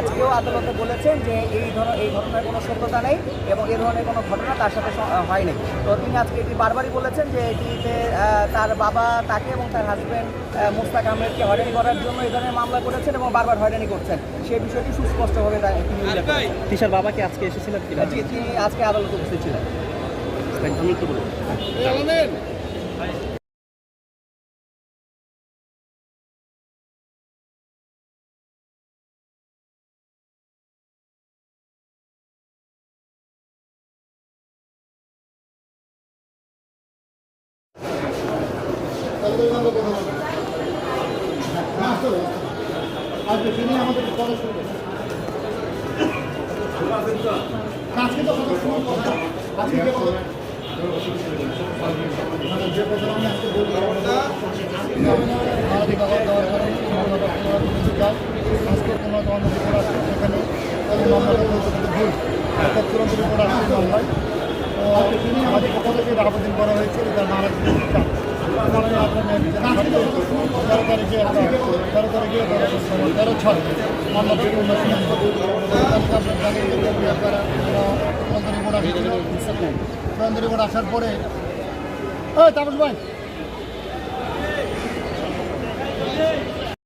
আজকেও আদালতে বলেছেন যে এই ধরনের এই ঘটনার কোনো সত্যতা নেই এবং এই ধরনের কোনো ঘটনা তার সাথে হয়নি। তো তিনি আজকে এটি বারবারই বলেছেন যে এটিতে তার বাবা তাকে এবং তার হাজব্যান্ড মুস্তাক আহমেদকে হয়রানি করার জন্য এই ধরনের মামলা করেছেন এবং বারবার হয়রানি করছেন। সেই বিষয়টি সুস্পষ্টভাবে তিশার বাবা কি আজকে এসেছিলেন কিনা? জি, তিনি আজকে আদালতে উপস্থিত ছিলেন। আজকে তিনি তো কথা শুনুন কথা আজকে যে কথা যে কথা আমি আজকে বলি আমাদের কথা মামলাটা পুনরাবৃত্তি যায় আজকে পুনরায় অনুমতি করে আসছে সেখানে এই মামলাটা ভুল অর্থাৎ চূড়ান্ত রিপোর্ট আসছে মামলায় তো আমাদের থেকে এটা আবেদন করা হয়েছে। এটা নারাজ তেরো তারিখে তেরো ছয় মামলা অন্য শুনানি হবে তেরো তারিখে আপনার জানেন যে প্রক্রিয়া দ্বারা চূড়ান্ত রিপোর্ট আসছিল চূড়ান্ত রিপোর্ট আসার পরে তাপস ভাই